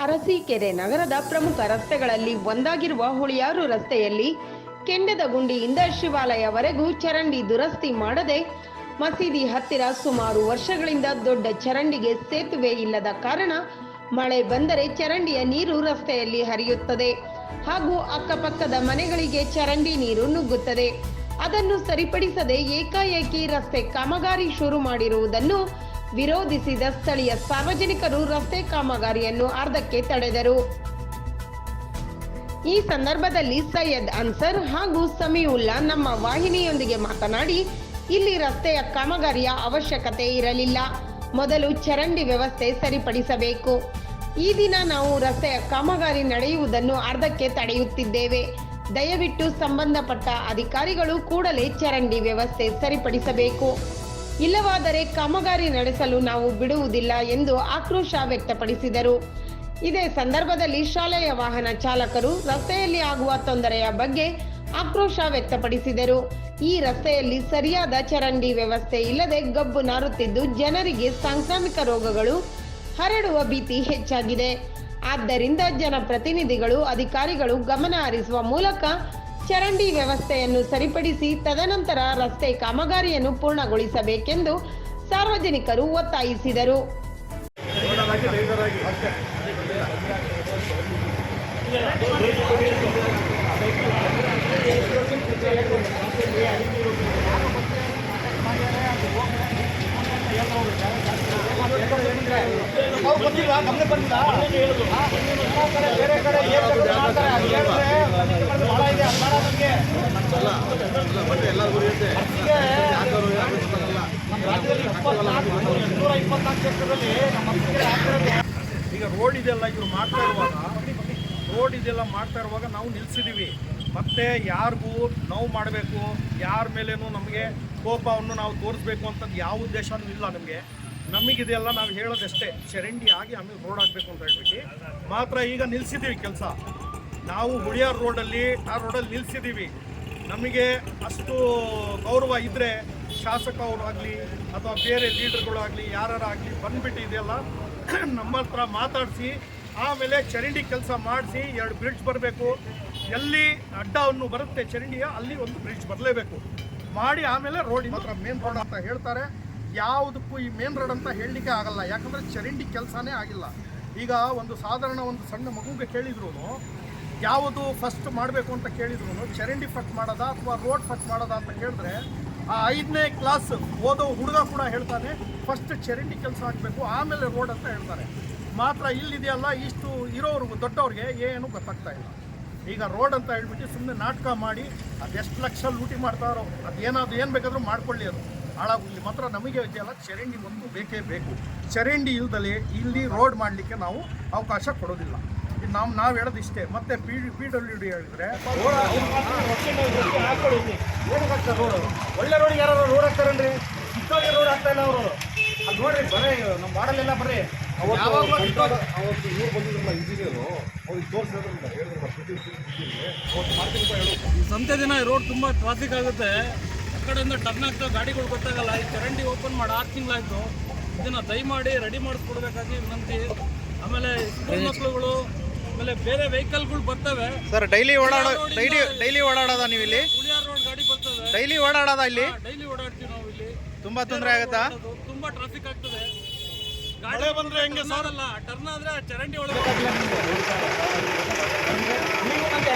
ಅರಸೀಕೆರೆ ನಗರದ ಪ್ರಮುಖ ರಸ್ತೆಗಳಲ್ಲಿ ಒಂದಾಗಿರುವ ಹುಳಿಯಾರು ರಸ್ತೆಯಲ್ಲಿ ಕೆಂಡದ ಗುಂಡಿಯಿಂದ ಶಿವಾಲಯವರೆಗೂ ಚರಂಡಿ ದುರಸ್ತಿ ಮಾಡದೆ ಮಸೀದಿ ಹತ್ತಿರ ಸುಮಾರು ವರ್ಷಗಳಿಂದ ದೊಡ್ಡ ಚರಂಡಿಗೆ ಸೇತುವೆ ಇಲ್ಲದ ಕಾರಣ ಮಳೆ ಬಂದರೆ ಚರಂಡಿಯ ನೀರು ರಸ್ತೆಯಲ್ಲಿ ಹರಿಯುತ್ತದೆ ಹಾಗೂ ಅಕ್ಕಪಕ್ಕದ ಮನೆಗಳಿಗೆ ಚರಂಡಿ ನೀರು ನುಗ್ಗುತ್ತದೆ. ಅದನ್ನು ಸರಿಪಡಿಸದೆ ಏಕಾಏಕಿ ರಸ್ತೆ ಕಾಮಗಾರಿ ಶುರು ಮಾಡಿರುವುದನ್ನು ವಿರೋಧಿಸಿದ ಸ್ಥಳೀಯ ಸಾರ್ವಜನಿಕರು ರಸ್ತೆ ಕಾಮಗಾರಿಯನ್ನು ಅರ್ಧಕ್ಕೆ ತಡೆದರು. ಈ ಸಂದರ್ಭದಲ್ಲಿ ಸೈಯದ್ ಅನ್ಸರ್ ಹಾಗೂ ಸಮೀವುಲ್ಲಾ ನಮ್ಮ ವಾಹಿನಿಯೊಂದಿಗೆ ಮಾತನಾಡಿ, ಇಲ್ಲಿ ರಸ್ತೆಯ ಕಾಮಗಾರಿಯ ಅವಶ್ಯಕತೆ ಇರಲಿಲ್ಲ. ಮೊದಲು ಚರಂಡಿ ವ್ಯವಸ್ಥೆ ಸರಿಪಡಿಸಬೇಕು. ಈ ದಿನ ನಾವು ರಸ್ತೆಯ ಕಾಮಗಾರಿ ನಡೆಯುವುದನ್ನು ಅರ್ಧಕ್ಕೆ ತಡೆಯುತ್ತಿದ್ದೇವೆ. ದಯವಿಟ್ಟು ಸಂಬಂಧಪಟ್ಟ ಅಧಿಕಾರಿಗಳು ಕೂಡಲೇ ಚರಂಡಿ ವ್ಯವಸ್ಥೆ ಸರಿಪಡಿಸಬೇಕು. ಇಲ್ಲವಾದರೆ ಕಾಮಗಾರಿ ನಡೆಸಲು ನಾವು ಬಿಡುವುದಿಲ್ಲ ಎಂದು ಆಕ್ರೋಶ ವ್ಯಕ್ತಪಡಿಸಿದರು. ಇದೇ ಸಂದರ್ಭದಲ್ಲಿ ಶಾಲೆಯ ವಾಹನ ಚಾಲಕರು ರಸ್ತೆಯಲ್ಲಿ ಆಗುವ ತೊಂದರೆಯ ಬಗ್ಗೆ ಆಕ್ರೋಶ ವ್ಯಕ್ತಪಡಿಸಿದರು. ಈ ರಸ್ತೆಯಲ್ಲಿ ಸರಿಯಾದ ಚರಂಡಿ ವ್ಯವಸ್ಥೆ ಇಲ್ಲದೆ ಗಬ್ಬು ನಾರುತ್ತಿದ್ದು ಜನರಿಗೆ ಸಾಂಕ್ರಾಮಿಕ ರೋಗಗಳು ಹರಡುವ ಭೀತಿ ಹೆಚ್ಚಾಗಿದೆ. ಆದ್ದರಿಂದ ಜನಪ್ರತಿನಿಧಿಗಳು, ಅಧಿಕಾರಿಗಳು ಗಮನ ಹರಿಸುವ ಮೂಲಕ ಚರಂಡಿ ವ್ಯವಸ್ಥೆಯನ್ನು ಸರಿಪಡಿಸಿ ತದನಂತರ ರಸ್ತೆ ಕಾಮಗಾರಿಯನ್ನು ಪೂರ್ಣಗೊಳಿಸಬೇಕೆಂದು ಸಾರ್ವಜನಿಕರು ಒತ್ತಾಯಿಸಿದರು. ಬಂದಿಲ್ಲ ಆ? ಎಲ್ಲ ಕಡೆ ಬೇರೆ ಕಡೆ ಏನ್ ಬೇಕಾದ್ರೂ ಮಾಡ್ತಾರೆ ಅದು ಹೇಳಿದ್ರೆ ಮನೆಗಳು ಭಾಳ ಇದೆ ಅದು ಬೇಡ ನಮ್ಗೆ ಅದಕ್ಕೆ ನಮ್ಮ ರಾಜ್ಯದಲ್ಲಿ ಇಪ್ಪತ್ನಾಲ್ಕು ಇನ್ನೂರ ಇಪ್ಪತ್ನಾಲ್ಕು ಕ್ಷೇತ್ರದಲ್ಲಿ ನಮ್ಮ ಮಕ್ಕಳಿಗೆ ಆಗ್ತಿರೋದು ಈಗ ರೋಡ್ ಇದೆಲ್ಲ ಇವ್ರು ಮಾಡ್ತಾ ಇರುವಾಗ ರೋಡ್ ಇದೆಲ್ಲ ಮಾಡ್ತಾ ಇರುವಾಗ ನಾವು ನಿಲ್ಸಿದೀವಿ. ಮತ್ತೆ ಯಾರಿಗೂ ನೋವು ಮಾಡಬೇಕು, ಯಾರ ಮೇಲೇನು ನಮಗೆ ಕೋಪವನ್ನು ನಾವು ತೋರಿಸ್ಬೇಕು ಅಂತಂದು ಯಾವ ಉದ್ದೇಶನೂ ಇಲ್ಲ ನಮಗೆ. ನಮಗಿದೆಲ್ಲ ನಾವು ಹೇಳೋದಷ್ಟೇ ಚರಂಡಿ ಆಗಿ ಆಮೇಲೆ ರೋಡ್ ಆಗಬೇಕು ಅಂತ ಹೇಳ್ಬಿಟ್ಟು. ಮಾತ್ರ ಈಗ ನಿಲ್ಸಿದ್ದೀವಿ ಕೆಲಸ. ನಾವು ಹುಳಿಯಾರ್ ರೋಡಲ್ಲಿ ಆ ರೋಡಲ್ಲಿ ನಿಲ್ಸಿದ್ದೀವಿ ನಮಗೆ ಅಷ್ಟು ಗೌರವ ಇದ್ದರೆ ಶಾಸಕ ಆಗಲಿ ಅಥವಾ ಬೇರೆ ಲೀಡರ್ಗಳಾಗಲಿ ಯಾರಾಗಲಿ ಬಂದ್ಬಿಟ್ಟು ಇದೆಯಲ್ಲ ನಮ್ಮ ಹತ್ರ ಮಾತಾಡಿಸಿ, ಆಮೇಲೆ ಚರಂಡಿ ಕೆಲಸ ಮಾಡಿಸಿ ಎರಡು ಬ್ರಿಡ್ಜ್ ಬರಬೇಕು. ಎಲ್ಲಿ ಅಡ್ಡವನ್ನು ಬರುತ್ತೆ ಚರಂಡಿಯ, ಅಲ್ಲಿ ಒಂದು ಬ್ರಿಡ್ಜ್ ಬರಲೇಬೇಕು. ಮಾಡಿ ಆಮೇಲೆ ರೋಡ್ ಮಾತ್ರ ಮೇನ್ ರೋಡ್ ಅಂತ ಹೇಳ್ತಾರೆ. ಯಾವುದಕ್ಕೂ ಈ ಮೇನ್ ರೋಡ್ ಅಂತ ಹೇಳಲಿಕ್ಕೆ ಆಗಲ್ಲ. ಯಾಕಂದರೆ ಚರಂಡಿ ಕೆಲಸನೇ ಆಗಿಲ್ಲ. ಈಗ ಒಂದು ಸಾಧಾರಣ ಒಂದು ಸಣ್ಣ ಮಗುಗೆ ಕೇಳಿದ್ರು ಯಾವುದು ಫಸ್ಟ್ ಮಾಡಬೇಕು ಅಂತ ಕೇಳಿದ್ರು ಚರಂಡಿ ಫಟ್ ಮಾಡೋದಾ ಅಥವಾ ರೋಡ್ ಫಟ್ ಮಾಡೋದಾ ಅಂತ ಕೇಳಿದ್ರೆ ಆ ಐದನೇ ಕ್ಲಾಸ್ ಓದೋ ಹುಡುಗ ಕೂಡ ಹೇಳ್ತಾನೆ ಫಸ್ಟ್ ಚರಂಡಿ ಕೆಲಸ ಹಾಕಬೇಕು ಆಮೇಲೆ ರೋಡ್ ಅಂತ ಹೇಳ್ತಾರೆ. ಮಾತ್ರ ಇಲ್ಲಿದೆಯಲ್ಲ, ಇಷ್ಟು ಇರೋವ್ರಿಗೂ ದೊಡ್ಡವ್ರಿಗೆ ಏನು ಗೊತ್ತಾಗ್ತಾ ಇಲ್ಲ. ಈಗ ರೋಡ್ ಅಂತ ಹೇಳ್ಬಿಟ್ಟು ಸುಮ್ಮನೆ ನಾಟಕ ಮಾಡಿ ಅದೆಷ್ಟು ಲಕ್ಷ ಲೂಟಿ ಮಾಡ್ತಾರೋ ಅದೇನಾದ್ರು ಏನು ಬೇಕಾದರೂ ಮಾಡ್ಕೊಳ್ಳಿ ಅದು. ಹಾಳಾಗೋಗ್ಲಿ ಮಾತ್ರ ನಮಗೆ ಇದೆಯಲ್ಲ ಚರಂಡಿ ಒಂದು ಬೇಕೇ ಬೇಕು. ಚರಂಡಿ ಇಲ್ಲದಲ್ಲಿ ಇಲ್ಲಿ ರೋಡ್ ಮಾಡಲಿಕ್ಕೆ ನಾವು ಅವಕಾಶ ಕೊಡೋದಿಲ್ಲ. ನಾವು ನಾವು ಹೇಳೋದು ಇಷ್ಟೇ. ಮತ್ತೆ ಪಿ ಪಿ ಡಬ್ಲ್ಯೂ ಡಿ ಹೇಳಿದ್ರೆ ಒಳ್ಳೆ ರೋಡ್ ಯಾರು ರೋಡ್ ಹಾಕ್ತಾರನ್ರಿ ಸಿಕ್ಕೋಗಿ ರೋಡ್ ಹಾಕ್ತಾ ಇಲ್ಲ ಅವರು ಅದು ನೋಡ್ರಿ ಬರೀ ನಮ್ಮ ಮಾಡಲೆಲ್ಲ ಬರ್ರಿ ಅವತ್ತು ಇವ್ರು ಬಂದಿದ್ರಲ್ಲ ಇಂಜಿನಿಯರು ಅವ್ರಿಗೆ ತೋರಿಸಿದ್ರಲ್ಲ ಸಂತೆ ದಿನ ಈ ರೋಡ್ ತುಂಬ ಟ್ರಾಫಿಕ್ ಆಗುತ್ತೆ. ಆ ಕಡೆಯಿಂದ ಟರ್ನ್ ಆಗ್ತಾ ಗಾಡಿಗಳು ಗೊತ್ತಾಗಲ್ಲ. ಈ ಚರಂಡಿ ಓಪನ್ ಮಾಡಿ ಆರು ತಿಂಗಳಾಯ್ತು ಇದನ್ನ ದಯಮಾಡಿ ರೆಡಿ ಮಾಡಿಸ್ಕೊಡ್ಬೇಕಾಗಿ ವಿನಂತಿ. ಆಮೇಲೆ ಸ್ಕೂಲ್ ಮಕ್ಕಳುಗಳು ಆಮೇಲೆ ಬೇರೆ ವೆಹಿಕಲ್ಗಳು ಬರ್ತವೆ. ಸರ್ ಡೈಲಿ ಓಡಾಡೋ ಡೈಲಿ ಡೈಲಿ ಓಡಾಡೋದ ನೀವು ಇಲ್ಲಿ? ಹುಳಿಯಾರ್ ರೋಡ್ ಗಾಡಿ ಬರ್ತದೆ. ಡೈಲಿ ಓಡಾಡೋದ ಇಲ್ಲಿ? ಡೈಲಿ ಓಡಾಡ್ತೀವಿ ನಾವು ಇಲ್ಲಿ. ತುಂಬಾ ತೊಂದರೆ ಆಗುತ್ತಾ? ತುಂಬಾ ಟ್ರಾಫಿಕ್ ಆಗ್ತದೆ. ಗಾಡಿ ಬಂದ್ರೆ ಹೆಂಗೆ ಸಾರಲ್ಲ ಟರ್ನ್ ಆದ್ರೆ ಆ ಚರಂಡಿ ಒಳಗೆ ನೀವು ನಮ್ಗೆ